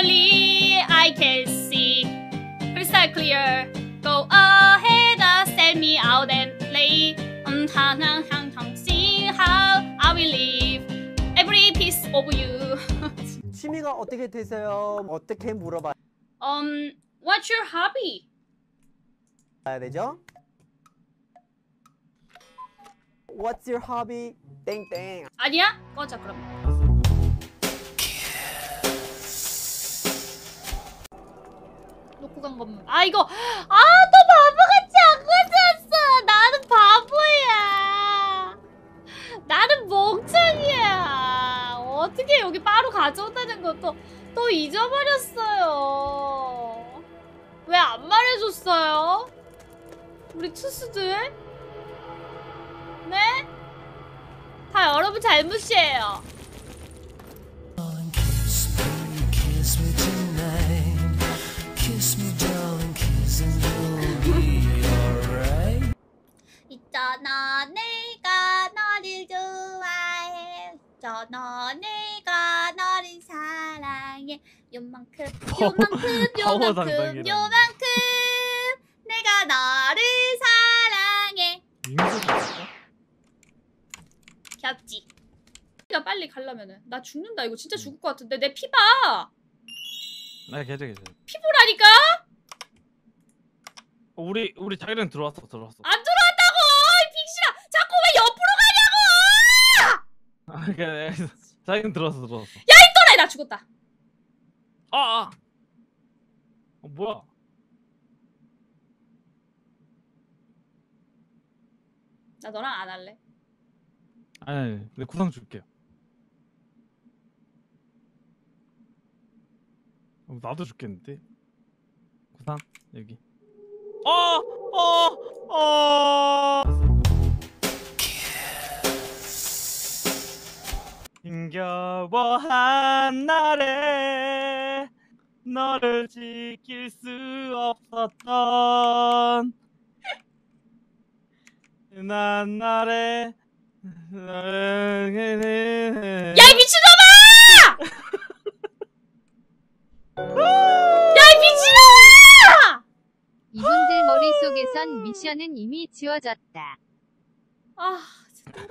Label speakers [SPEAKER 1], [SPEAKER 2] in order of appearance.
[SPEAKER 1] Finally, I can see. Crystal clear. Go ahead and send me out and lay on hang hang hang hang. See how I will live every piece of you.
[SPEAKER 2] 취미가 어떻게 되세요? 어떻게 물어봐?
[SPEAKER 1] Um, what's your hobby?
[SPEAKER 2] 봐야 되죠? What's your hobby? 땡땡.
[SPEAKER 1] 아니야? 꺼져 그럼. 간 것만. 아 이거 아 또 바보같이 안 가져왔어. 나는 바보야. 나는 멍청이야. 어떻게 여기 바로 가져온다는 것도 또 잊어버렸어요. 왜 안 말해줬어요? 우리 투수들? 네? 다 여러분 잘못이에요. 있잖아 내가 너를 좋아해 있잖아 내가 너를 사랑해 요만큼 요만큼
[SPEAKER 3] 파워
[SPEAKER 1] 요만큼
[SPEAKER 3] 담당이라니.
[SPEAKER 1] 요만큼 내가 너를 사랑해? 겹지 가 빨리 가려면은 나 죽는다 이거 진짜 죽을 것 같은데 내 피봐
[SPEAKER 3] 아 계좌 계좌.
[SPEAKER 1] 피보라니까
[SPEAKER 3] 어, 우리 우리 자기는 들어왔어 들어왔어.
[SPEAKER 1] 안 들어왔다고 이 빅시라 자꾸
[SPEAKER 3] 아 그냥 자기는 들어왔어 들어왔어.
[SPEAKER 1] 또래 나 죽었다
[SPEAKER 3] 아. 아. 어 뭐야?
[SPEAKER 1] 나 너랑 안 할래
[SPEAKER 3] 아니, 아니 내 구상 줄게요. 어, 나도 죽겠는데. 구상 여기. 어, 어, 어. 힘겨워 한 날에 너를 지킬 수 없었던 난 날에 너를
[SPEAKER 1] 야이 미친놈아! 야이 미친놈아!
[SPEAKER 4] 이분들 머릿속에선 미션은 이미 지워졌다.
[SPEAKER 1] 아 진짜